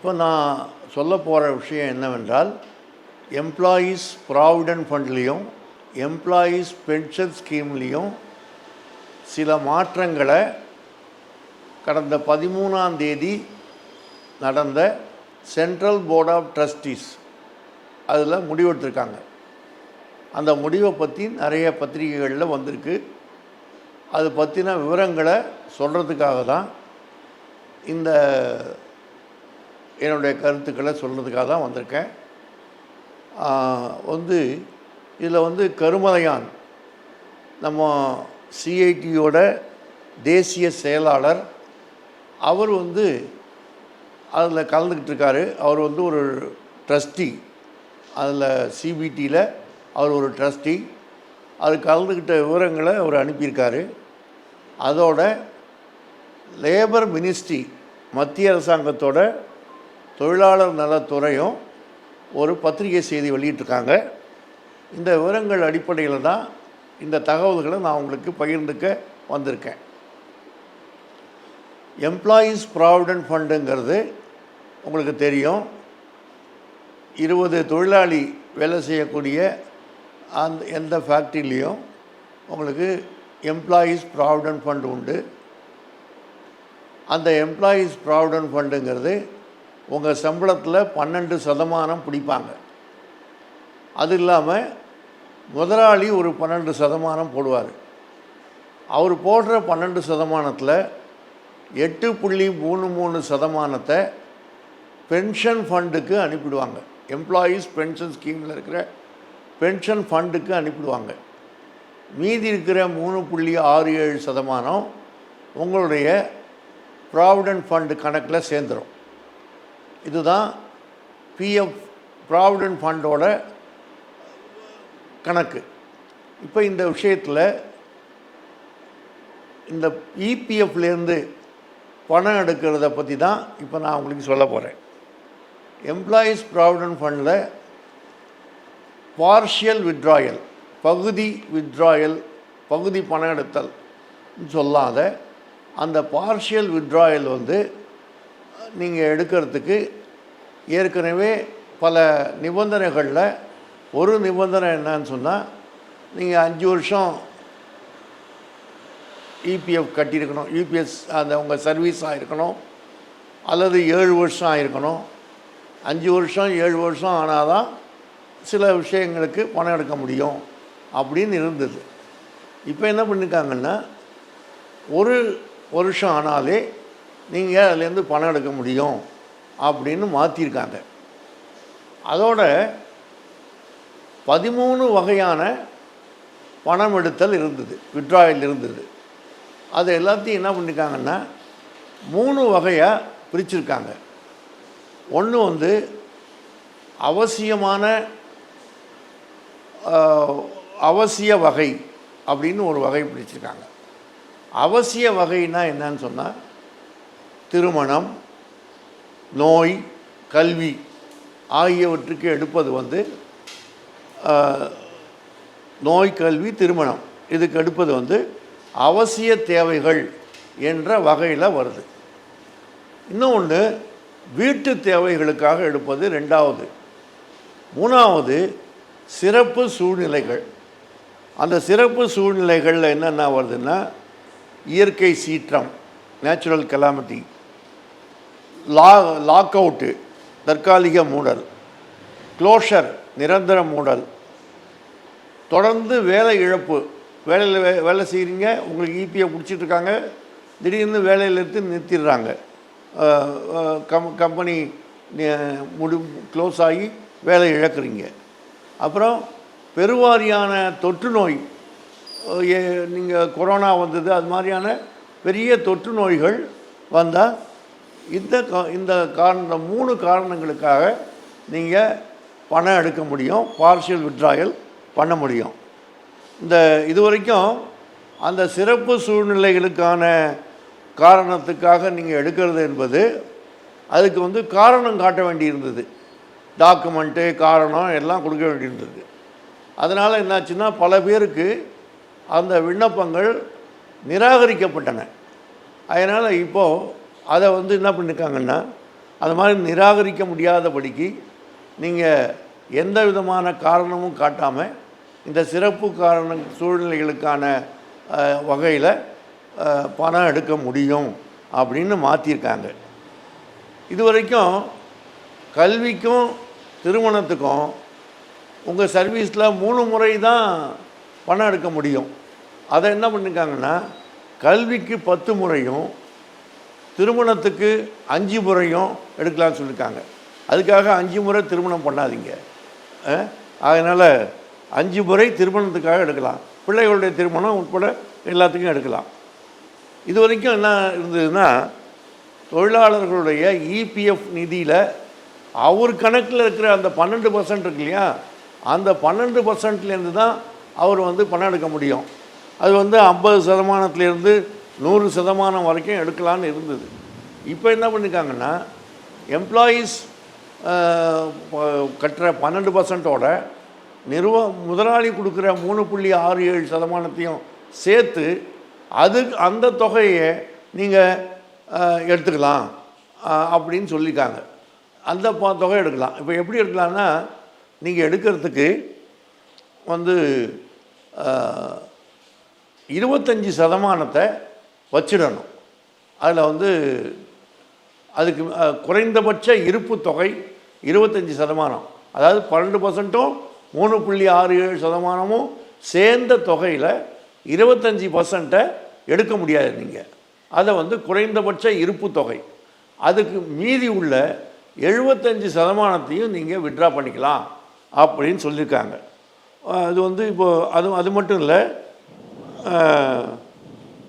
இப்போ நான் சொல்ல போகிற விஷயம் என்னவென்றால் எம்ப்ளாயீஸ் ப்ராவிடன்ட் ஃபண்ட்லேயும் எம்ப்ளாயீஸ் பென்ஷன் ஸ்கீம்லேயும் சில மாற்றங்களை கடந்த பதிமூணாம் தேதி நடந்த சென்ட்ரல் போர்ட் ஆஃப் ட்ரஸ்டீஸ் அதில் முடிவெடுத்திருக்காங்க. அந்த முடிவை பற்றி நிறைய பத்திரிகைகளில் வந்திருக்கு. அது பற்றின விவரங்களை சொல்கிறதுக்காக தான் இந்த என்னுடைய கருத்துக்களை சொல்கிறதுக்காக தான் வந்திருக்கேன். வந்து இதில் வந்து கருமலையான் நம்ம சிஐடியோட தேசிய செயலாளர் அவர் வந்து அதில் கலந்துக்கிட்டு இருக்காரு. அவர் வந்து ஒரு ட்ரஸ்டி. அதில் சிபிடியில் அவர் ஒரு ட்ரஸ்டி. அது கலந்துக்கிட்ட விவரங்களை அவர் அனுப்பியிருக்காரு. அதோட லேபர் மினிஸ்ட்ரி மத்திய அரசாங்கத்தோட தொழிலாளர் நலத்துறையும் ஒரு பத்திரிகை செய்தி வெளியிட்டிருக்காங்க. இந்த விவரங்கள் அடிப்படையில் தான் இந்த தகவல்களை நான் உங்களுக்கு பகிர்ந்துக்க வந்திருக்கேன். எம்ப்ளாயீஸ் ப்ராவிடென்ட் ஃபண்டுங்கிறது உங்களுக்கு தெரியும். இருபது தொழிலாளி வேலை செய்யக்கூடிய அந்த எந்த ஃபேக்ட்ரிலையும் உங்களுக்கு எம்ப்ளாயீஸ் ப்ராவிடென்ட் ஃபண்ட் உண்டு. அந்த எம்ப்ளாயீஸ் ப்ராவிடென்ட் ஃபண்டுங்கிறது உங்கள் சம்பளத்தில் பன்னெண்டு சதமானம் பிடிப்பாங்க. அது இல்லாமல் முதலாளி ஒரு பன்னெண்டு சதமானம் போடுவார். அவர் போடுற பன்னெண்டு சதமானத்தில் எட்டு புள்ளி மூணு மூணு சதமானத்தை பென்ஷன் ஃபண்டுக்கு அனுப்பிடுவாங்க. எம்ப்ளாயீஸ் பென்ஷன் ஸ்கீமில் இருக்கிற பென்ஷன் ஃபண்டுக்கு அனுப்பிடுவாங்க. மீதி இருக்கிற மூணு புள்ளி ஆறு ஏழு சதமானம் உங்களுடைய ப்ராவிடென்ட் ஃபண்டு கணக்கில் சேர்ந்துடும் இதுதான் பிஎஃப் ப்ராவிடென்ட் ஃபண்டோட கணக்கு. இப்போ இந்த விஷயத்தில் இந்த இபிஎஃப்லேருந்து பணம் எடுக்கிறத பற்றி தான் இப்போ நான் உங்களுக்கு சொல்ல போகிறேன் எம்ப்ளாயீஸ் ப்ராவிடென்ட் ஃபண்டில் பார்ஷியல் விட்ராயல் பகுதி விட்ராயல் பகுதி பணம் எடுத்தல் சொல்லாத அந்த பார்ஷியல் விட்ராயல் வந்து நீங்கள் எடுக்கிறதுக்கு ஏற்கனவே பல நிபந்தனைகளில் ஒரு நிபந்தனை என்னன்னு சொன்னால் நீங்கள் அஞ்சு வருஷம் இபிஎஃப் கட்டியிருக்கணும் யூபிஎஸ் அந்த உங்கள் சர்வீஸ் ஆகிருக்கணும் அல்லது ஏழு வருஷம் ஆகிருக்கணும் அஞ்சு வருஷம் ஏழு வருஷம் ஆனால் தான் சில விஷயங்களுக்கு பணம் எடுக்க முடியும் அப்படின்னு இருந்தது. இப்போ என்ன பண்ணியிருக்காங்கன்னா ஒரு வருஷம் ஆனாலே நீங்கள் அதுலேருந்து பணம் எடுக்க முடியும் அப்படின்னு மாற்றிருக்காங்க அதோட பதிமூணு வகையான பணம் எடுத்தல் இருந்தது விட்ராயல் இருந்தது. அது எல்லாத்தையும் என்ன பண்ணியிருக்காங்கன்னா மூணு வகையாக பிரிச்சிருக்காங்க. ஒன்று வந்து அவசியமான அவசிய வகை அப்படின்னு ஒரு வகை பிடிச்சிருக்காங்க அவசிய வகைன்னா என்னன்னு சொன்னால் திருமணம் நோய் கல்வி ஆகியவற்றுக்கு எடுப்பது வந்து நோய் கல்வி திருமணம். இதுக்கு எடுப்பது வந்து அவசிய தேவைகள் என்ற வகையில் வருது. இன்னொன்று வீட்டு தேவைகளுக்காக எடுப்பது ரெண்டாவது. மூணாவது சிறப்பு சூழ்நிலைகள். அந்த சிறப்பு சூழ்நிலைகளில் என்னென்ன வருதுன்னா இயற்கை சீற்றம் நேச்சுரல் கெலாமிட்டி லா லாக் அவுட்டு தற்காலிக மூடல் க்ளோஷர் நிரந்தர மூடல். தொடர்ந்து வேலை இழப்பு வேலையில் வே வேலை செய்கிறீங்க உங்களுக்கு ஈபியை பிடிச்சிட்ருக்காங்க திடீர்னு வேலையில் எடுத்து நிறுத்திடுறாங்க. கம் கம்பெனி முடி க்ளோஸ் ஆகி வேலை இழக்கிறீங்க. அப்புறம் பெருவாரியான தொற்று நோய் நீங்கள் கொரோனா வந்தது அது மாதிரியான பெரிய தொற்று நோய்கள் வந்தால் இந்த கா இந்த காரணம் இந்த மூணு காரணங்களுக்காக நீங்கள் பணம் எடுக்க முடியும் பார்ஷியல் விட்ராயல் பண்ண முடியும். இந்த இது வரைக்கும் அந்த சிறப்பு சூழ்நிலைகளுக்கான காரணத்துக்காக நீங்கள் எடுக்கிறது என்பது அதுக்கு வந்து காரணம் காட்ட வேண்டியிருந்தது. டாக்குமெண்ட்டு காரணம் எல்லாம் கொடுக்க வேண்டியிருந்தது. அதனால் என்னாச்சுன்னா பல பேருக்கு அந்த விண்ணப்பங்கள் நிராகரிக்கப்பட்டன. அதனால் இப்போது அதை வந்து என்ன பண்ணியிருக்காங்கன்னா அது மாதிரி நிராகரிக்க முடியாதபடிக்கு நீங்கள் எந்த விதமான காரணமும் காட்டாமல் இந்த சிறப்பு காரண சூழ்நிலைகளுக்கான வகையில் பணம் எடுக்க முடியும் அப்படின்னு மாற்றிருக்காங்க இது வரைக்கும் கல்விக்கும் திருமணத்துக்கும் உங்கள் சர்வீஸில் மூணு முறை தான் பணம் எடுக்க முடியும். அதை என்ன பண்ணிருக்காங்கன்னா கல்விக்கு பத்து முறையும் திருமணத்துக்கு அஞ்சு முறையும் எடுக்கலாம்னு சொல்லியிருக்காங்க. அதுக்காக அஞ்சு முறை திருமணம் பண்ணாதீங்க. அதனால் அஞ்சு முறை திருமணத்துக்காக எடுக்கலாம். பிள்ளைகளுடைய திருமணம் உட்பட எல்லாத்துக்கும் எடுக்கலாம். இது வரைக்கும் என்ன இருந்ததுன்னா தொழிலாளர்களுடைய இபிஎஃப் நிதியில் அவர் கணக்கில் இருக்கிற அந்த பன்னெண்டு பர்சன்ட் இருக்கு இல்லையா? அந்த பன்னெண்டு பர்சன்ட்லேருந்து தான் அவர் வந்து பணம் எடுக்க முடியும். அது வந்து ஐம்பது சதமானத்துலேருந்து நூறு சதமானம் வரைக்கும் எடுக்கலான்னு இருந்தது. இப்போ என்ன பண்ணியிருக்காங்கன்னா எம்ப்ளாயீஸ் கட்டுற பன்னெண்டு பர்சன்ட்டோட நிறுவ முதலாளி கொடுக்குற மூணு புள்ளி ஆறு ஏழு சதமானத்தையும் சேர்த்து அது அந்த தொகையை நீங்கள் எடுத்துக்கலாம் அப்படின்னு சொல்லியிருக்காங்க அந்த ப- தொகை எடுக்கலாம். இப்போ எப்படி எடுக்கலாம்னா நீங்கள் எடுக்கிறதுக்கு வந்து இருபத்தஞ்சி சதமானத்தை வச்சிடணும். அதில் வந்து அதுக்கு குறைந்தபட்ச இருப்பு தொகை இருபத்தஞ்சி சதமானம். அதாவது பன்னெண்டு பர்சன்ட்டும் மூணு புள்ளி ஆறு ஏழு சதமானமும் சேர்ந்த தொகையில் இருபத்தஞ்சி பர்சன்ட்டை எடுக்க முடியாது நீங்கள் அதை வந்து குறைந்தபட்ச இருப்பு தொகை. அதுக்கு மீதி உள்ள எழுபத்தஞ்சி சதமானத்தையும் நீங்கள் விட்ரா பண்ணிக்கலாம் அப்படின்னு சொல்லியிருக்காங்க அது வந்து இப்போது அது அது மட்டும் இல்லை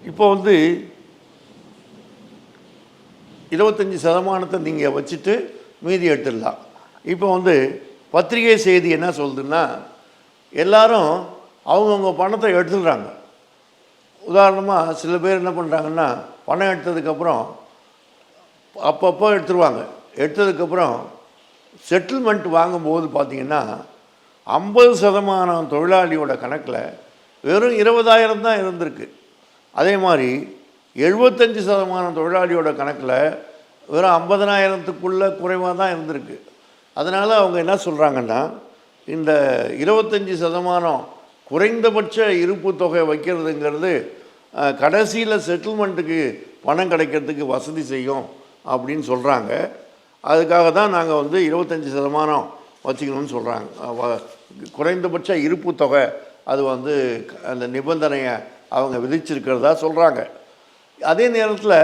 இப்போ வந்து இருபத்தஞ்சி சதமானத்தை நீங்கள் வச்சுட்டு மீதி எடுத்துடலாம். இப்போ வந்து பத்திரிகை செய்தி என்ன சொல்லுதுன்னா எல்லாரும் அவங்கவுங்க பணத்தை எடுத்துடுறாங்க. உதாரணமாக சில பேர் என்ன பண்ணுறாங்கன்னா பணம் எடுத்ததுக்கப்புறம் அப்பப்போ எடுத்துருவாங்க. எடுத்ததுக்கப்புறம் செட்டில்மெண்ட் வாங்கும்போது பார்த்தீங்கன்னா ஐம்பது சதமானம் தொழிலாளியோட கணக்கில் வெறும் இருபதாயிரம் தான் இருந்திருக்கு. அதே மாதிரி எழுபத்தஞ்சி சதமானம் தொழிலாளியோட கணக்கில் வெறும் ஐம்பதனாயிரத்துக்குள்ளே குறைவாக தான் இருந்திருக்கு. அதனால் அவங்க என்ன சொல்கிறாங்கன்னா இந்த இருபத்தஞ்சி சதமானம் குறைந்தபட்ச இருப்பு தொகை வைக்கிறதுங்கிறது கடைசியில் செட்டில்மெண்ட்டுக்கு பணம் கிடைக்கிறதுக்கு வசதி செய்யும் அப்படின்னு சொல்கிறாங்க அதுக்காக தான் நாங்கள் வந்து இருபத்தஞ்சி சதமானம் வச்சுக்கணும்னு சொல்கிறாங்க குறைந்தபட்ச இருப்பு தொகை அது வந்து க- அந்த நிபந்தனையை அவங்க விதிச்சிருக்கிறதா சொல்கிறாங்க அதே நேரத்தில்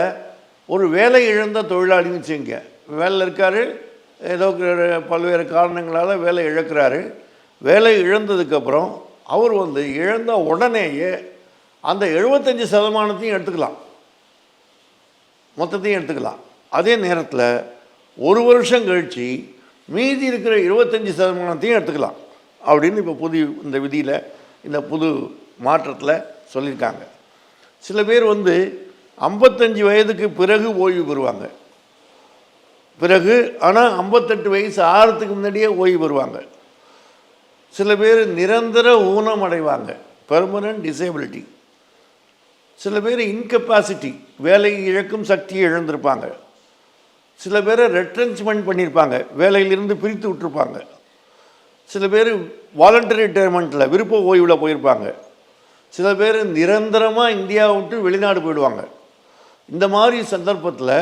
ஒரு வேலை இழந்த தொழிலாளின்னு வச்சுங்க வேலையில் இருக்கார் ஏதோ பல்வேறு காரணங்களால் வேலை இழக்கிறாரு. வேலை இழந்ததுக்கப்புறம் அவர் வந்து இழந்த உடனேயே அந்த எழுபத்தஞ்சி சதமானத்தையும் எடுத்துக்கலாம். மொத்தத்தையும் எடுத்துக்கலாம். அதே நேரத்தில் ஒரு வருஷம் கழித்து மீதி இருக்கிற இருபத்தஞ்சி சதமானத்தையும் எடுத்துக்கலாம். அப்படின்னு இப்போ புது இந்த விதியில் இந்த புது மாற்றத்தில் சொல்லியிருக்காங்க. சில பேர் வந்து ஐம்பத்தஞ்சு வயதுக்கு பிறகு ஓய்வு பெறுவாங்க. பிறகு ஆனால் ஐம்பத்தெட்டு வயசு ஆறுத்துக்கு முன்னாடியே ஓய்வு பெறுவாங்க. சில பேர் நிரந்தர ஊனம் அடைவாங்க பெர்மனன்ட் டிசேபிலிட்டி சில பேர் இன்கெப்பாசிட்டி வேலை இழக்கும் சக்தியை இழந்திருப்பாங்க. சில பேரை ரெட்ரென்ச்மெண்ட் பண்ணியிருப்பாங்க. வேலையிலிருந்து பிரித்து விட்டுருப்பாங்க. சில பேர் வாலண்டரி ரிட்டையர்மெண்ட்டில் விருப்ப ஓய்வில் போயிருப்பாங்க. சில பேர் நிரந்தரமாக இந்தியாவை விட்டு வெளிநாடு போயிடுவாங்க. இந்த மாதிரி சந்தர்ப்பத்தில்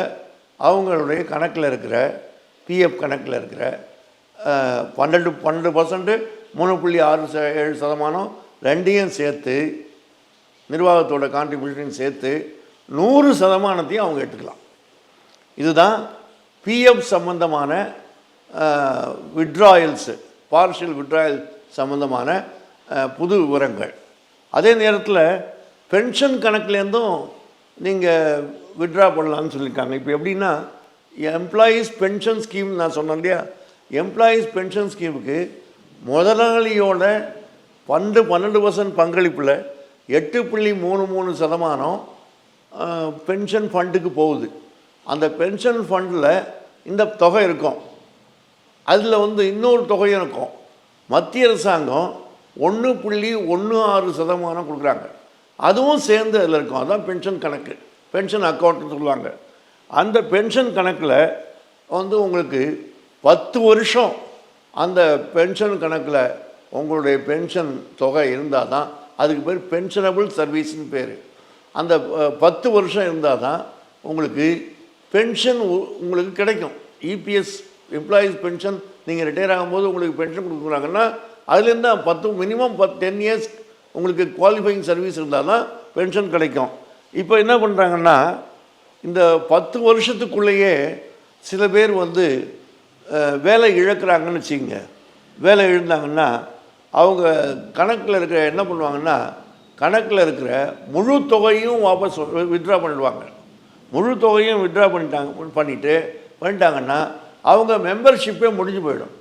அவங்களுடைய கணக்கில் இருக்கிற பிஎஃப் கணக்கில் இருக்கிற பன்னெண்டு பன்னெண்டு பர்சன்ட்டு மூணு புள்ளி ஆறு ச ஏழு சதமானம் ரெண்டையும் சேர்த்து நிர்வாகத்தோட கான்ட்ரிபியூஷன் சேர்த்து நூறு சதமானத்தையும் அவங்க எடுத்துக்கலாம். இதுதான் பிஎஃப் சம்பந்தமான விட்ராயல்ஸு பார்ஷியல் விட்ராயல் சம்பந்தமான புது விவரங்கள். அதே நேரத்தில் பென்ஷன் கணக்குலேருந்தும் நீங்கள் விட்ரா பண்ணலான்னு சொல்லியிருக்காங்க. இப்போ எப்படின்னா எம்ப்ளாயீஸ் பென்ஷன் ஸ்கீம் நான் சொன்னேன் இல்லையா? எம்ப்ளாயீஸ் பென்ஷன் ஸ்கீமுக்கு முதலாளியோட பன்னெண்டு பன்னெண்டு பர்சன்ட் பங்களிப்பில் எட்டு புள்ளி மூணு மூணு சதமானம் பென்ஷன் ஃபண்டுக்கு போகுது. அந்த பென்ஷன் ஃபண்டில் இந்த தொகை இருக்கும். அதில் வந்து இன்னொரு தொகையும் இருக்கும். மத்திய அரசாங்கம் ஒன்று புள்ளி ஒன்று ஆறு சதமானம் கொடுக்குறாங்க. அதுவும் சேர்ந்து அதில் இருக்கும். அதுதான் பென்ஷன் கணக்கு. பென்ஷன் அக்கௌண்ட்னு சொல்லுவாங்க. அந்த பென்ஷன் கணக்கில் வந்து உங்களுக்கு பத்து வருஷம் அந்த பென்ஷன் கணக்கில் உங்களுடைய பென்ஷன் தொகை இருந்தால் தான் அதுக்கு பேர் பென்ஷனபிள் சர்வீஸ்னு பேர். அந்த பத்து வருஷம் இருந்தால் தான் உங்களுக்கு பென்ஷன் உங்களுக்கு கிடைக்கும். இபிஎஸ் எம்ப்ளாயீஸ் பென்ஷன் நீங்கள் ரிட்டையர் ஆகும்போது உங்களுக்கு பென்ஷன் கொடுக்குறாங்கன்னா அதுலேருந்து பத்து மினிமம் பத்து டென் இயர்ஸ் உங்களுக்கு குவாலிஃபைங் சர்வீஸ் இருந்தால் தான் பென்ஷன் கிடைக்கும். இப்போ என்ன பண்ணுறாங்கன்னா இந்த பத்து வருஷத்துக்குள்ளேயே சில பேர் வந்து வேலை இழக்கிறாங்கன்னு வச்சுங்க வேலை இழந்தாங்கன்னா அவங்க கணக்கில் இருக்கிற என்ன பண்ணுவாங்கன்னா கணக்கில் இருக்கிற முழு தொகையும் வாபஸ் வித்ட்ரா பண்ணிடுவாங்க. முழு தொகையும் வித்ட்ரா பண்ணிட்டாங்க பண்ணிவிட்டு பண்ணிட்டாங்கன்னா அவங்க மெம்பர்ஷிப்பே முடிஞ்சு போயிடும்.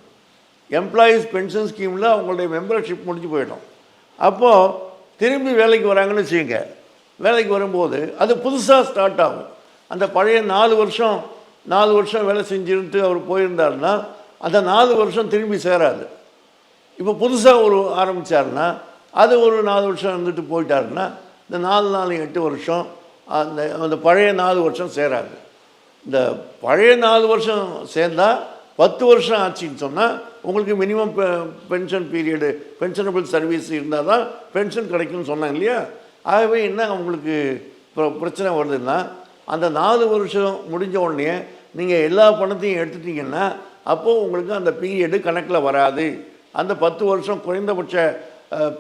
எம்ப்ளாயீஸ் பென்ஷன் ஸ்கீமில் அவங்களுடைய மெம்பர்ஷிப் முடிஞ்சு போயிடும். அப்போது திரும்பி வேலைக்கு வராங்கன்னு வச்சுக்கோங்க. வேலைக்கு வரும்போது அது புதுசாக ஸ்டார்ட் ஆகும். அந்த பழைய நாலு வருஷம் நாலு வருஷம் வேலை செஞ்சுட்டு அவர் போயிருந்தாருன்னா அந்த நாலு வருஷம் திரும்பி சேராது. இப்போ புதுசாக ஒரு ஆரம்பித்தாருன்னா அது ஒரு நாலு வருஷம் இருந்துட்டு போயிட்டாருன்னா இந்த நாலு நாலு எட்டு வருஷம் அந்த அந்த பழைய நாலு வருஷம் சேராது. இந்த பழைய நாலு வருஷம் சேர்ந்தால் பத்து வருஷம் ஆச்சுன்னு சொன்னால் உங்களுக்கு minimum pension period pensionable service இருந்தால் தான் பென்ஷன் கிடைக்கும்னு சொன்னாங்க இல்லையா? ஆகவே என்ன உங்களுக்கு பிரச்சனை வருதுன்னா அந்த நாலு வருஷம் முடிஞ்ச உடனே நீங்கள் எல்லா பணத்தையும் எடுத்துட்டீங்கன்னா அப்போது உங்களுக்கு அந்த பீரியடு கணக்கில் வராது. அந்த பத்து வருஷம் குறைந்தபட்ச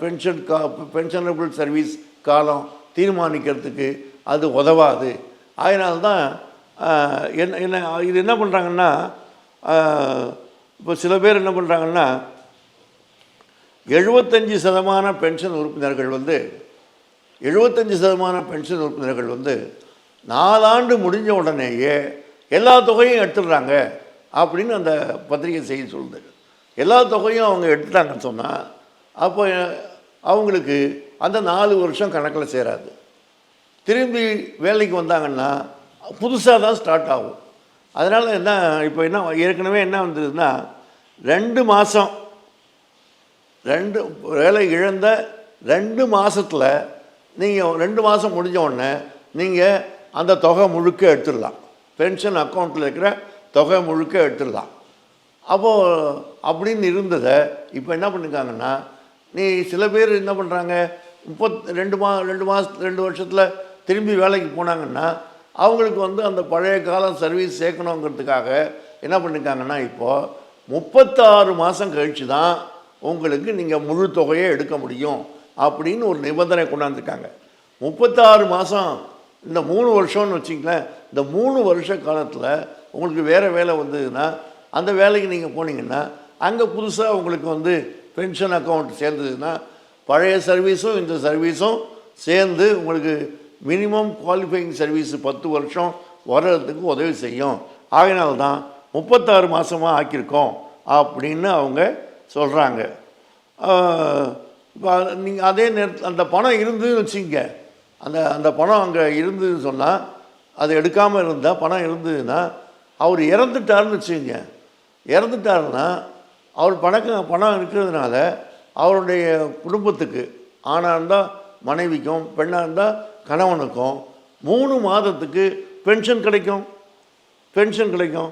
பென்ஷன் கா பென்ஷனபிள் சர்வீஸ் காலம் தீர்மானிக்கிறதுக்கு அது உதவாது. அதனால்தான் என்ன என்ன இது என்ன பண்ணுறாங்கன்னா இப்போ சில பேர் என்ன பண்ணுறாங்கன்னா எழுபத்தஞ்சி சதமான பென்ஷன் உறுப்பினர்கள் வந்து எழுபத்தஞ்சி சதமான பென்ஷன் உறுப்பினர்கள் வந்து நாலாண்டு முடிஞ்ச உடனேயே எல்லா தொகையும் எடுத்துடுறாங்க அப்படின்னு அந்த பத்திரிகை செய்தி சொல்லுது. எல்லா தொகையும் அவங்க எடுத்துட்டாங்கன்னு சொன்னால் அப்போ அவங்களுக்கு அந்த நாலு வருஷம் கணக்கில் சேராது. திரும்பி வேலைக்கு வந்தாங்கன்னா புதுசாக தான் ஸ்டார்ட் ஆகும். அதனால் என்ன இப்போ என்ன ஏற்கனவே என்ன வந்ததுன்னா ரெண்டு மாதம் ரெண்டு வேலை இழந்த ரெண்டு மாதத்தில் நீங்கள் ரெண்டு மாதம் முடிஞ்ச உடனே நீங்கள் அந்த தொகை முழுக்க எடுத்துடலாம். பென்ஷன் அக்கௌண்ட்டில் இருக்கிற தொகை முழுக்க எடுத்துடலாம். அப்போது அப்படின்னு இருந்ததை இப்போ என்ன பண்ணிருக்காங்கன்னா நீ சில பேர் என்ன பண்ணுறாங்க முப்பத் ரெண்டு மா ரெண்டு மாதத்து ரெண்டு வருஷத்தில் திரும்பி வேலைக்கு போனாங்கன்னா அவங்களுக்கு வந்து அந்த பழைய காலம் சர்வீஸ் சேர்க்கணுங்கிறதுக்காக என்ன பண்ணியிருக்காங்கன்னா இப்போது முப்பத்தாறு மாதம் கழித்து தான் உங்களுக்கு நீங்கள் முழு தொகையை எடுக்க முடியும் அப்படின்னு ஒரு நிபந்தனை கொண்டாந்துருக்காங்க. முப்பத்தாறு மாதம் இந்த மூணு வருஷம்னு வச்சிங்களேன் இந்த மூணு வருஷ காலத்தில் உங்களுக்கு வேறு வேலை வந்ததுன்னா அந்த வேலைக்கு நீங்கள் போனீங்கன்னா அங்கே புதுசாக உங்களுக்கு வந்து பென்ஷன் அக்கௌண்ட் சேர்ந்ததுன்னா பழைய சர்வீஸும் இந்த சர்வீஸும் சேர்ந்து உங்களுக்கு மினிமம் குவாலிஃபைங் சர்வீஸ் பத்து வருஷம் வர்றதுக்கு உதவி செய்யும். ஆகினால்தான் முப்பத்தாறு மாதமாக ஆக்கியிருக்கோம் அப்படின்னு அவங்க சொல்கிறாங்க இப்போ நீங்கள் அதே நேரத்தில் அந்த பணம் இருந்துன்னு வச்சுங்க அந்த அந்த பணம் அங்கே இருந்ததுன்னு சொன்னால் அது எடுக்காமல் இருந்தால் பணம் இருந்ததுன்னா அவர் இறந்துட்டாருன்னு வச்சுங்க இறந்துட்டாருன்னா அவர் பணக்க பணம் இருக்கிறதுனால அவருடைய குடும்பத்துக்கு ஆணாக இருந்தால் மனைவிக்கும் பெண்ணாக இருந்தால் கணவனுக்கும் மூணு மாதத்துக்கு பென்ஷன் கிடைக்கும். பென்ஷன் கிடைக்கும்.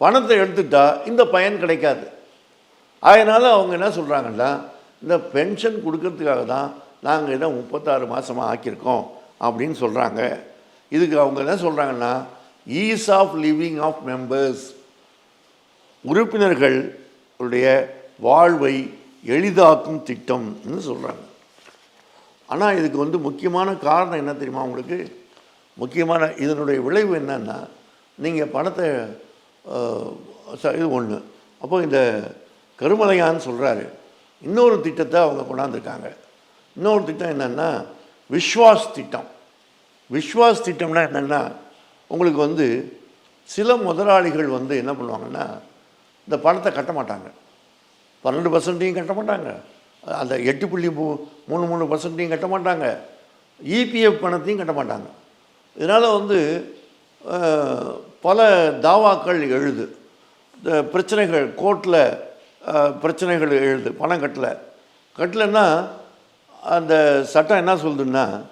பணத்தை எடுத்துட்டா இந்த பயன் கிடைக்காது. அதனால் அவங்க என்ன சொல்கிறாங்கன்னா இந்த பென்ஷன் கொடுக்கறதுக்காக தான் நாங்கள் இதை முப்பத்தாறு மாதமாக ஆக்கியிருக்கோம் அப்படின்னு சொல்கிறாங்க இதுக்கு அவங்க என்ன சொல்கிறாங்கன்னா ease of living of members உறுப்பினர்களுடைய வாழ்வை எளிதாக்கும் திட்டம்னு சொல்கிறாங்க ஆனால் இதுக்கு வந்து முக்கியமான காரணம் என்ன தெரியுமா உங்களுக்கு? முக்கியமான இதனுடைய விளைவு என்னன்னா நீங்கள் பணத்தை இது ஒன்று அப்போ இந்த கருமலையான்னு சொல்கிறாரு இன்னொரு திட்டத்தை அவங்க கொண்டாந்துருக்காங்க. இன்னொரு திட்டம் என்னென்னா விஸ்வாஸ் திட்டம். விஸ்வாஸ் திட்டம்னா என்னென்னா உங்களுக்கு வந்து சில முதலாளிகள் வந்து என்ன பண்ணுவாங்கன்னா இந்த பணத்தை கட்ட மாட்டாங்க. பன்னெண்டு பர்சன்ட்டையும் கட்ட மாட்டாங்க. அந்த எட்டு புள்ளி மூ- மூணு மூணு பர்சன்ட்டையும் கட்ட மாட்டாங்க. இபிஎஃப் பணத்தையும் கட்ட மாட்டாங்க. இதனால் வந்து பல தாவாக்கள் எழுது. இந்த பிரச்சனைகள் கோர்ட்டில் பிரச்சனைகள் எழுது பணம் கட்டல. கட்டலைன்னா அந்த சட்டம் என்ன சொல்லுதுன்னா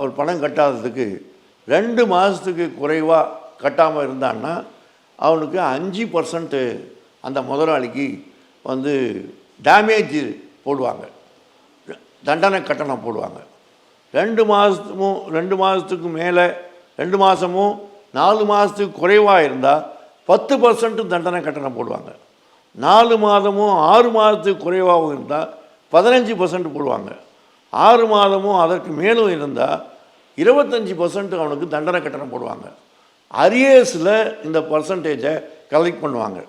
ஒரு பணம் கட்டாததுக்கு ரெண்டு மாதத்துக்கு குறைவாக கட்டாமல் இருந்தான்னா அவனுக்கு அஞ்சு பர்சன்ட்டு அந்த முதலாளிக்கு வந்து டேமேஜ் போடுவாங்க. தண்டனை கட்டணம் போடுவாங்க. ரெண்டு மாதமும் ரெண்டு மாதத்துக்கு மேலே ரெண்டு மாதமும் நாலு மாதத்துக்கு குறைவாக இருந்தால் பத்து பர்சன்ட்டு தண்டனை கட்டணம் போடுவாங்க. நாலு மாதமும் ஆறு மாதத்துக்கு குறைவாகவும் இருந்தால் பதினஞ்சு பர்சன்ட் போடுவாங்க. ஆறு மாதமும் அதற்கு மேலும் இருந்தால் இருபத்தஞ்சி பர்சன்ட் அவனுக்கு தண்டனை கட்டணம் போடுவாங்க. அரியர்ஸில் இந்த பர்சன்டேஜை கலெக்ட் பண்ணுவாங்க.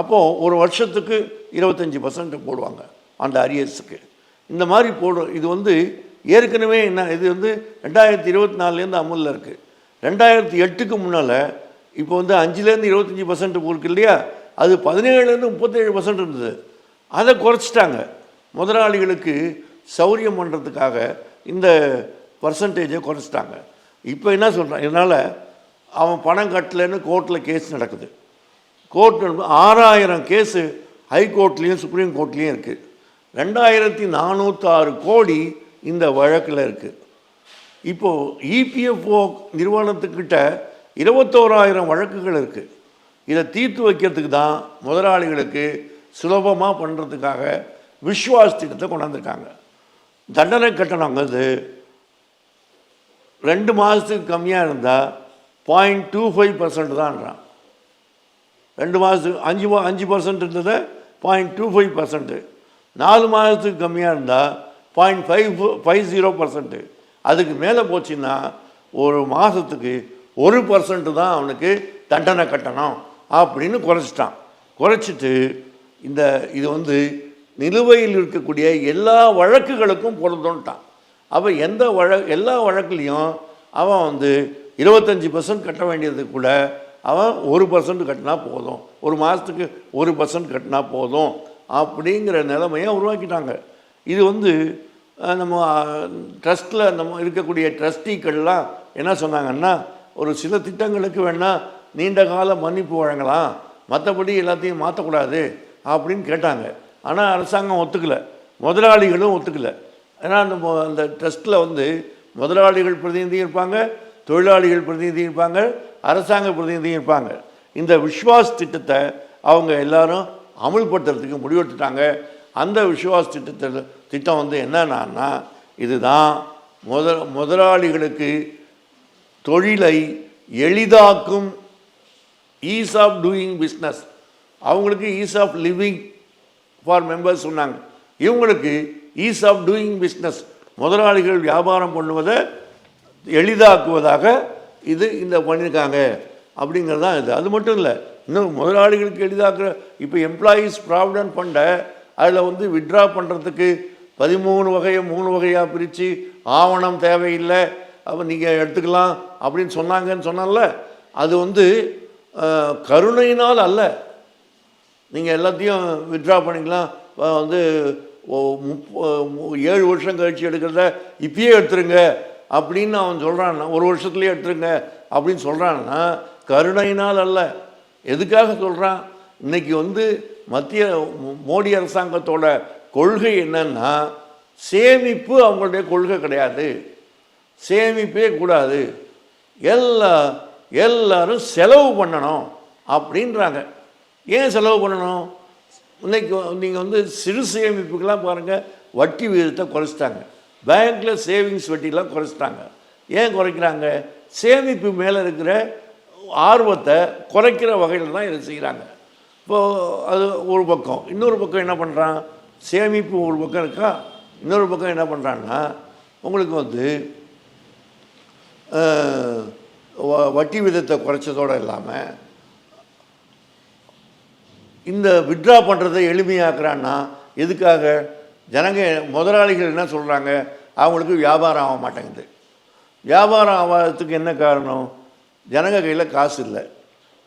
அப்போது ஒரு வருஷத்துக்கு இருபத்தஞ்சி பர்சன்ட் போடுவாங்க அந்த அரியர்ஸுக்கு. இந்த மாதிரி போடு இது வந்து ஏற்கனவே என்ன இது வந்து ரெண்டாயிரத்தி இருபத்தி நாலுலேருந்து அமலில் இருக்குது ரெண்டாயிரத்தி எட்டுக்கு முன்னால் இப்போ வந்து அஞ்சுலேருந்து இருபத்தஞ்சி பர்சன்ட் போருக்கு இல்லையா? அது பதினேழுலேருந்து முப்பத்தேழு பர்சன்ட் இருந்தது. அதை குறைச்சிட்டாங்க. முதலாளிகளுக்கு சௌரியம் பண்ணுறதுக்காக இந்த பர்சன்டேஜை குறைச்சிட்டாங்க. இப்போ என்ன சொல்கிறான் இதனால் அவன் பணம் கட்டலைன்னு கோர்ட்டில் கேஸ் நடக்குது. கோர்ட் ஆறாயிரம் கேஸு ஹைகோர்ட்லேயும் சுப்ரீம் கோர்ட்லேயும் இருக்குது ரெண்டாயிரத்தி நானூற்றாறு கோடி இந்த வழக்கில் இருக்குது இப்போது இபிஎஃப்ஓ நிறுவனத்துக்கிட்ட இருபத்தோராயிரம் வழக்குகள் இருக்குது இதை தீர்த்து வைக்கிறதுக்கு தான் முதலாளிகளுக்கு சுலபமாக பண்ணுறதுக்காக விஸ்வாஸ் திட்டத்தை கொண்டாந்துருக்காங்க. தண்டனை கட்டணங்கிறது ரெண்டு மாதத்துக்கு கம்மியாக இருந்தால் பாயிண்ட் டூ ஃபைவ் பர்சன்ட் தான்றான். ரெண்டு மாதத்துக்கு அஞ்சு அஞ்சு பர்சன்ட் இருந்ததை பாயிண்ட் டூ ஃபைவ் பர்சன்ட்டு நாலு மாதத்துக்கு கம்மியாக இருந்தால் point five five zero percent அதுக்கு மேலே போச்சுன்னா ஒரு மாதத்துக்கு ஒரு பர்சன்ட்டு தான் அவனுக்கு தண்டனை கட்டணும் அப்படின்னு குறைச்சிட்டான். குறைச்சிட்டு இந்த இது வந்து நிலுவையில் இருக்கக்கூடிய எல்லா வழக்குகளுக்கும் பொருந்தோன்ட்டான். அப்போ எந்த வழ எல்லா வழக்குலேயும் அவன் வந்து இருபத்தஞ்சி பர்சன்ட் கட்ட வேண்டியது கூட அவன் ஒரு பர்சன்ட் கட்டினா போதும். ஒரு மாதத்துக்கு ஒரு பர்சன்ட் கட்டினா போதும் அப்படிங்கிற நிலைமையை உருவாக்கிட்டாங்க. இது வந்து நம்ம ட்ரஸ்ட்டில் நம்ம இருக்கக்கூடிய ட்ரஸ்டிக்கள்லாம் என்ன சொன்னாங்கன்னா ஒரு சில திட்டங்களுக்கு வேணால் நீண்ட கால மன்னிப்பு வழங்கலாம். மற்றபடி எல்லாத்தையும் மாற்றக்கூடாது அப்படின்னு கேட்டாங்க. ஆனால் அரசாங்கம் ஒத்துக்கலை. முதலாளிகளும் ஒத்துக்கலை. ஏன்னா அந்த அந்த ட்ரஸ்ட்டில் வந்து முதலாளிகள் பிரதிநிதி இருப்பாங்க தொழிலாளிகள் பிரதிநிதி இருப்பாங்க அரசாங்க பிரதிநிதி இருப்பாங்க. இந்த விஸ்வாஸ் திட்டத்தை அவங்க எல்லாரும் அமுல்படுத்துறதுக்கு முடிவெடுத்துட்டாங்க. அந்த விஸ்வாஸ் திட்டத்தில் திட்டம் வந்து என்னன்னா இதுதான் முத முதலாளிகளுக்கு தொழிலை எளிதாக்கும் ஈஸ் ஆஃப் டூயிங் பிஸ்னஸ் அவங்களுக்கு ease of living for members சொன்னாங்க. இவங்களுக்கு ஈஸ் ஆஃப் டூயிங் பிஸ்னஸ் முதலாளிகள் வியாபாரம் பண்ணுவதை எளிதாக்குவதாக இது இந்த பண்ணியிருக்காங்க அப்படிங்கிறது தான் இது. அது மட்டும் இல்லை இன்னும் முதலாளிகளுக்கு எளிதாக்குற இப்போ எம்ப்ளாயீஸ் ப்ராவிடன்ட் ஃபண்டை அதில் வந்து விட்ரா பண்ணுறதுக்கு பதிமூணு வகையை மூணு வகையாக பிரித்து ஆவணம் தேவையில்லை அப்போ நீங்கள் எடுத்துக்கலாம் அப்படின்னு சொன்னாங்கன்னு சொன்னால அது வந்து கருணையினால் அல்ல. நீங்கள் எல்லாத்தையும் வித்ட்ரா பண்ணிக்கலாம். வந்து முப்ப- ஏழு வருஷம் கழித்து எடுக்கிறத இப்பயே எடுத்துருங்க அப்படின்னு அவன் சொல்கிறான்னா ஒரு வருஷத்துலேயே எடுத்துருங்க அப்படின்னு சொல்கிறான்னா கருணையினால் அல்ல. எதுக்காக சொல்கிறான் இன்றைக்கி வந்து மத்திய மோடி அரசாங்கத்தோட கொள்கை என்னன்னா சேமிப்பு அவங்களுடைய கொள்கை கிடையாது. சேமிப்பே கூடாது. எல்லா எல்லாரும் செலவு பண்ணணும் அப்படின்றாங்க. ஏன் செலவு பண்ணணும்? இன்னைக்கு நீங்கள் வந்து சிறு சேமிப்புக்கெல்லாம் பாருங்கள் வட்டி விகிதத்தை குறைச்சிட்டாங்க. பேங்க்கில் சேவிங்ஸ் வட்டிலாம் குறைச்சிட்டாங்க. ஏன் குறைக்கிறாங்க? சேமிப்பு மேலே இருக்கிற ஆர்வத்தை குறைக்கிற வகையில் தான் இதை செய்கிறாங்க இப்போது அது ஒரு பக்கம். இன்னொரு பக்கம் என்ன பண்ணுறான் சேமிப்பு ஒரு பக்கம் இருக்கா? இன்னொரு பக்கம் என்ன பண்ணுறான்னா உங்களுக்கு வந்து வ- வட்டி விதத்தை குறைச்சதோடு இல்லாமல் இந்த விட்ரா பண்ணுறதை எளிமையாக்குறான்னா எதுக்காக? ஜனங்க முதலாளிகள் என்ன சொல்கிறாங்க அவங்களுக்கு வியாபாரம் ஆக மாட்டேங்குது. வியாபாரம் ஆகாததுக்கு என்ன காரணம்? ஜனங்க கையில் காசு இல்லை.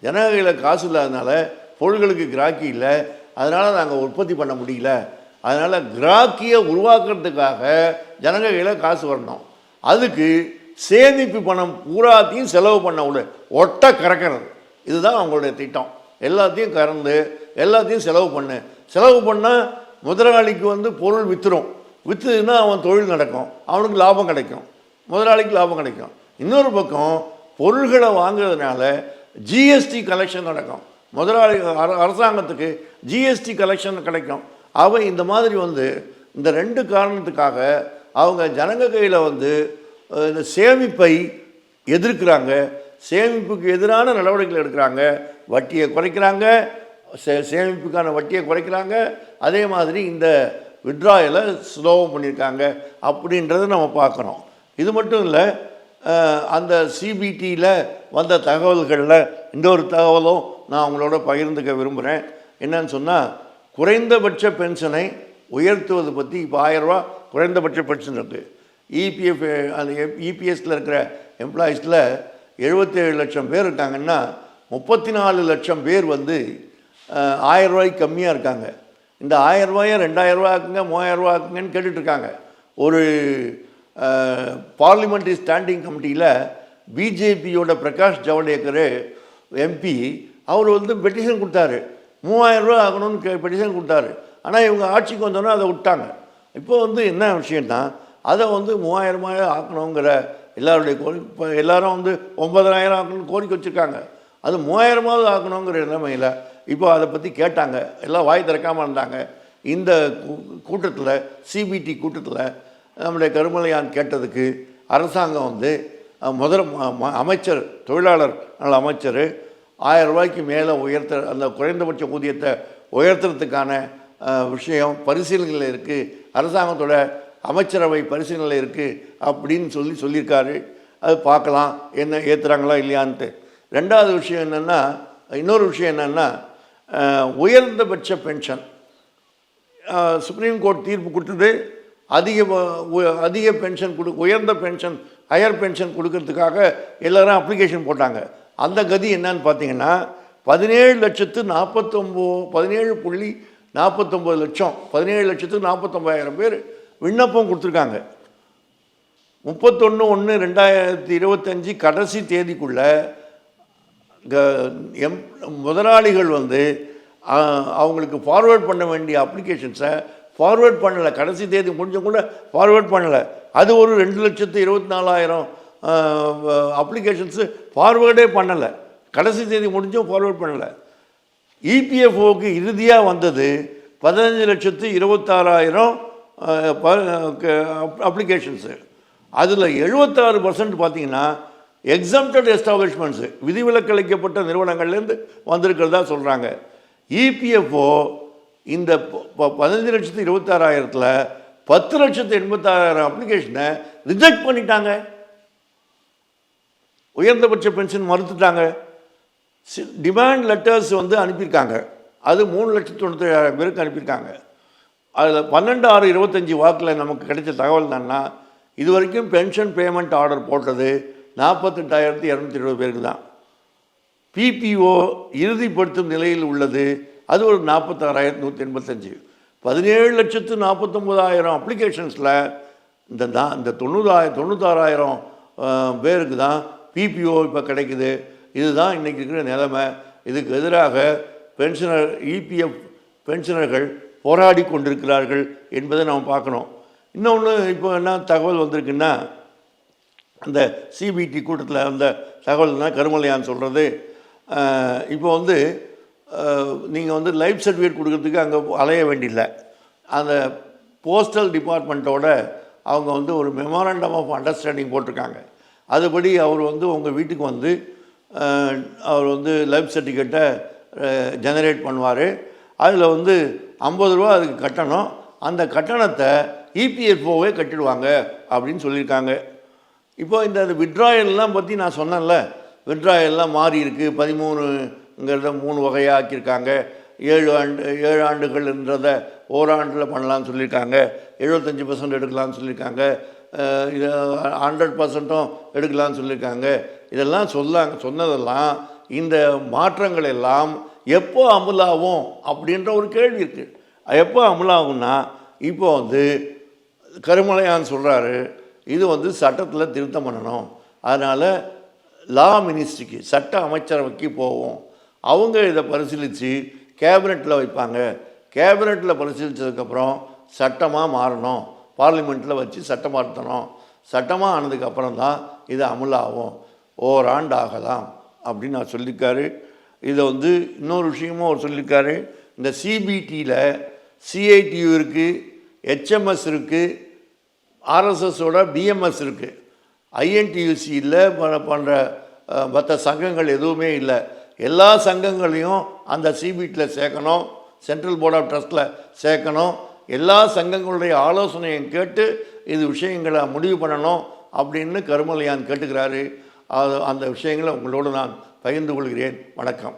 ஜனங்க கையில் காசு இல்லாதனால பொருள்களுக்கு கிராக்கி இல்லை. அதனால் நாங்கள் உற்பத்தி பண்ண முடியல. அதனால் கிராக்கியை உருவாக்குறதுக்காக ஜனங்க கையில் காசு வரணும். அதுக்கு சேமிப்பு பணம் பூராத்தையும் செலவு பண்ண விட ஒட்ட கறக்கிறது. இதுதான் அவங்களுடைய திட்டம். எல்லாத்தையும் கறந்து எல்லாத்தையும் செலவு பண்ணு. செலவு பண்ணால் முதலாளிக்கு வந்து பொருள் விற்றுரும் விற்றுதுன்னா அவன் தொழில் நடக்கும். அவனுக்கு லாபம் கிடைக்கும். முதலாளிக்கு லாபம் கிடைக்கும். இன்னொரு பக்கம் பொருள்களை வாங்குறதுனால ஜிஎஸ்டி கலெக்ஷன் நடக்கும். முதலாளி அர- அரசாங்கத்துக்கு ஜிஎஸ்டி கலெக்ஷன் கிடைக்கும். அவன் இந்த மாதிரி வந்து இந்த ரெண்டு காரணத்துக்காக அவங்க ஜனங்க கையில் வந்து இந்த சேமிப்பை எதிர்க்கிறாங்க. சேமிப்புக்கு எதிரான நடவடிக்கைகள் எடுக்கிறாங்க. வட்டியை குறைக்கிறாங்க. சே சேமிப்புக்கான வட்டியை குறைக்கிறாங்க. அதே மாதிரி இந்த விட்ராயலை ஸ்லோவம் பண்ணியிருக்காங்க அப்படின்றத நம்ம பார்க்குறோம் இது மட்டும் இல்லை அந்த சிபிடியில் வந்த தகவல்களில் இன்னொரு தகவலும் நான் உங்களோட பகிர்ந்துக்க விரும்புகிறேன் என்னன்னு சொன்னால் குறைந்தபட்ச பென்ஷனை உயர்த்துவது பற்றி இப்போ ஆயிரரூவா குறைந்தபட்ச பென்ஷன் இருக்குது இபிஎஃப் அந்த இபிஎஸ்சில் இருக்கிற எம்ப்ளாயீஸில் எழுபத்தேழு லட்சம் பேர் இருக்காங்கன்னா முப்பத்தி நாலு லட்சம் பேர் வந்து அஹ், ஆயிரம் ரூபாய்க்கு கம்மியாக இருக்காங்க. இந்த ஆயிரம் ரூபாயை ரெண்டாயிரம் ஆக்குங்க மூவாயிரம் ரூபா ஆக்குங்கன்னு கேட்டுட்டு இருக்காங்க. ஒரு பார்லிமெண்ட்ரி ஸ்டாண்டிங் கமிட்டியில் பிஜேபியோட பிரகாஷ் ஜவடேக்கர் எம்பி அவர் வந்து பெட்டிஷன் கொடுத்தாரு. மூவாயிரம் ரூபா ஆகணும்னு கே பெட்டிஷன் கொடுத்தாரு. ஆனால் இவங்க ஆட்சிக்கு வந்தோன்னே அதை விட்டாங்க. இப்போ வந்து என்ன விஷயம்னா அதை வந்து மூவாயிரமாக ஆக்கணுங்கிற எல்லாருடைய கோரி இப்போ எல்லாரும் வந்து ஒன்பதாயிரம் ஆக்கணும்னு கோரிக்கை வச்சுருக்காங்க. அது மூவாயிரமாவது ஆக்கணுங்கிற நிலைமையில் இப்போ அதை பற்றி கேட்டாங்க. எல்லாம் வாய் திறக்காமல் இருந்தாங்க இந்த கூட்டத்தில் சிபிடி கூட்டத்தில் நம்முடைய கருமலையான் கேட்டதுக்கு அரசாங்கம் வந்து முதல் அமைச்சர் தொழிலாளர் நல அமைச்சர் ஆயிரம் ரூபாய்க்கு மேலே உயர்த்த அந்த குறைந்தபட்ச ஊதியத்தை உயர்த்துறதுக்கான விஷயம் பரிசீலனையில் இருக்குது அரசாங்கத்தோட அமைச்சரவை பரிசீலனையில் இருக்குது அப்படின்னு சொல்லி சொல்லியிருக்காரு. அது பார்க்கலாம். என்ன ஏற்றுறாங்களா இல்லையான்ட்டு. ரெண்டாவது விஷயம் என்னென்னா இன்னொரு விஷயம் என்னென்னா உயர்ந்தபட்ச பென்ஷன். சுப்ரீம் கோர்ட் தீர்ப்பு கொடுத்தது. அதிக உ- அதிக பென்ஷன் கொடு உயர்ந்த பென்ஷன் ஹையர் பென்ஷன் கொடுக்கறதுக்காக எல்லோரும் அப்ளிகேஷன் போட்டாங்க. அந்த கதி என்னன்னு பார்த்தீங்கன்னா பதினேழு லட்சத்து நாற்பத்தொம்போ பதினேழு புள்ளி நாற்பத்தொம்பது லட்சம் பதினேழு லட்சத்துக்கு நாற்பத்தொம்பதாயிரம் பேர் விண்ணப்பம் கொடுத்துருக்காங்க. முப்பத்தொன்று ஒன்று ரெண்டாயிரத்தி இருபத்தஞ்சி கடைசி தேதிக்குள்ளே எம் முதலாளிகள் வந்து அவங்களுக்கு ஃபார்வேர்ட் பண்ண வேண்டிய அப்ளிகேஷன்ஸை ஃபார்வேர்ட் பண்ணலை. கடைசி தேதி முடிஞ்ச கூட ஃபார்வேர்ட் பண்ணலை. அது ஒரு ரெண்டு லட்சத்து இருபத்தி நாலாயிரம் அப்ளிகேஷன்ஸு ஃபார்வேர்டே பண்ணலை. கடைசி தேதி முடிஞ்சும் ஃபார்வேர்ட் பண்ணலை. இபிஎஃப்ஓக்கு இறுதியாக வந்தது பதினஞ்சு லட்சத்து இருபத்தாறாயிரம் அப்ளிகேஷன்ஸு அதில் எழுபத்தாறு பர்சன்ட் பார்த்தீங்கன்னா எக்ஸம்டட் எஸ்டாப்ளிஷ்மெண்ட்ஸு விதிவிலக்களிக்கப்பட்ட நிறுவனங்கள்லேருந்து வந்திருக்கிறதா சொல்கிறாங்க இபிஎஃப்ஓ இந்த ப- ப- பதினஞ்சு லட்சத்து இருபத்தாறாயிரத்தில் பத்து லட்சத்து எண்பத்தாறாயிரம் அப்ளிகேஷனை ரிஜெக்ட் பண்ணிட்டாங்க. உயர்ந்தபட்ச பென்ஷன் மறுத்துட்டாங்க. டிமாண்ட் லெட்டர்ஸ் வந்து அனுப்பியிருக்காங்க. அது மூணு லட்சத்து தொண்ணூற்றி பேருக்கு அனுப்பியிருக்காங்க. அதில் பன்னெண்டு ஆறு இருபத்தஞ்சி வாக்கில் நமக்கு கிடைச்ச தகவல் என்னன்னா இது வரைக்கும் பென்ஷன் பேமெண்ட் ஆர்டர் போட்டது நாற்பத்தெட்டாயிரத்தி இரநூத்தி இருபது பேருக்கு தான் பிபிஓ இறுதிப்படுத்தும் நிலையில் உள்ளது. அது ஒரு நாற்பத்தாறாயிரத்தி நூற்றி எண்பத்தஞ்சு. பதினேழு லட்சத்து நாற்பத்தொம்போதாயிரம் அப்ளிகேஷன்ஸில் இந்த தான் இந்த தொண்ணூறாயிரம் தொண்ணூத்தாறாயிரம் பேருக்கு தான் பிபிஓ இப்போ கிடைக்குது. இதுதான் இன்றைக்கி இருக்கிற நிலைமை. இதுக்கு எதிராக பென்ஷனர் இபிஎஃப் பென்ஷனர்கள் போராடி கொண்டிருக்கிறார்கள் என்பதை நாம் பார்க்கணும். இன்னொன்று இப்போ என்ன தகவல் வந்திருக்குன்னா அந்த சிபிடி கூட்டத்தில் அந்த தகவல்னா கருமலையான் சொல்கிறது இப்போ வந்து நீங்கள் வந்து லைஃப் சர்டிஃபிகேட் கொடுக்கறதுக்கு அங்கே அலைய வேண்டியில்லை. அந்த போஸ்டல் டிபார்ட்மெண்ட்டோட அவங்க வந்து ஒரு மெமோரண்டம் ஆஃப் அண்டர்ஸ்டாண்டிங் போட்டிருக்காங்க. அதுபடி அவர் வந்து உங்கள் வீட்டுக்கு வந்து அவர் வந்து லைஃப் சர்டிஃபிகேட்டை ஜெனரேட் பண்ணுவார். அதில் வந்து ஐம்பது ரூபா அதுக்கு கட்டணம். அந்த கட்டணத்தை இபிஎஃப்ஓவே கட்டிடுவாங்க அப்படின்னு சொல்லியிருக்காங்க. இப்போ இந்த விட்ராயல்லாம் பற்றி நான் சொன்னேன்ல. விட்ராயல்லாம் மாறி இருக்குது பதிமூணுங்கிறத மூணு வகையாக ஆக்கியிருக்காங்க ஏழு ஆண்டு ஏழு ஆண்டுகள்ன்றத ஓராண்டில் பண்ணலாம்னு சொல்லியிருக்காங்க. எழுபத்தஞ்சி பர்சன்ட் எடுக்கலாம்னு சொல்லியிருக்காங்க. இது ஹண்ட்ரட் பர்சன்ட்டும் எடுக்கலாம்னு சொல்லியிருக்காங்க. இதெல்லாம் சொல்லாங்க சொன்னதெல்லாம் இந்த மாற்றங்கள் எல்லாம் எப்போ அமுலாகும் அப்படின்ற ஒரு கேள்வி இருக்குது எப்போ அமுலாகும்னா இப்போ வந்து கருமலையான் சொல்கிறாரு இது வந்து சட்டத்தில் திருத்தம் பண்ணணும். அதனால் லா மினிஸ்ட்ரிக்கு சட்ட அமைச்சரவைக்கு போவோம். அவங்க இதை பரிசீலித்து கேபினெட்டில் வைப்பாங்க. கேபினெட்டில் பரிசீலித்ததுக்கப்புறம் சட்டமாக மாறணும். பார்லிமெண்ட்டில் வச்சு சட்டம் மாற்றணும் சட்டமாக ஆனதுக்கப்புறம் தான் இது அமுலாகும். ஓராண்டு ஆகலாம் அப்படின்னு நான் சொல்லியிருக்காரு. இதை வந்து இன்னொரு விஷயமும் அவர் சொல்லியிருக்காரு. இந்த சிபிடியில் சிஐடியு இருக்குது ஹெச்எம்எஸ் இருக்குது ஆர்எஸ்எஸோட பிஎம்எஸ் இருக்குது ஐஎன்டியூசி இல்லை பண்ணுற மற்ற சங்கங்கள் எதுவுமே இல்லை. எல்லா சங்கங்களையும் அந்த சிபிடியில் சேர்க்கணும் சென்ட்ரல் போர்ட் ஆஃப் ட்ரஸ்ட்டில் சேர்க்கணும். எல்லா சங்கங்களுடைய ஆலோசனையும் கேட்டு இது விஷயங்களை முடிவு பண்ணணும் அப்படின்னு கருமலையான் கேட்டுக்கிறாரு. அது அந்த விஷயங்களை உங்களோடு நான் பகிர்ந்து கொள்கிறேன். வணக்கம்.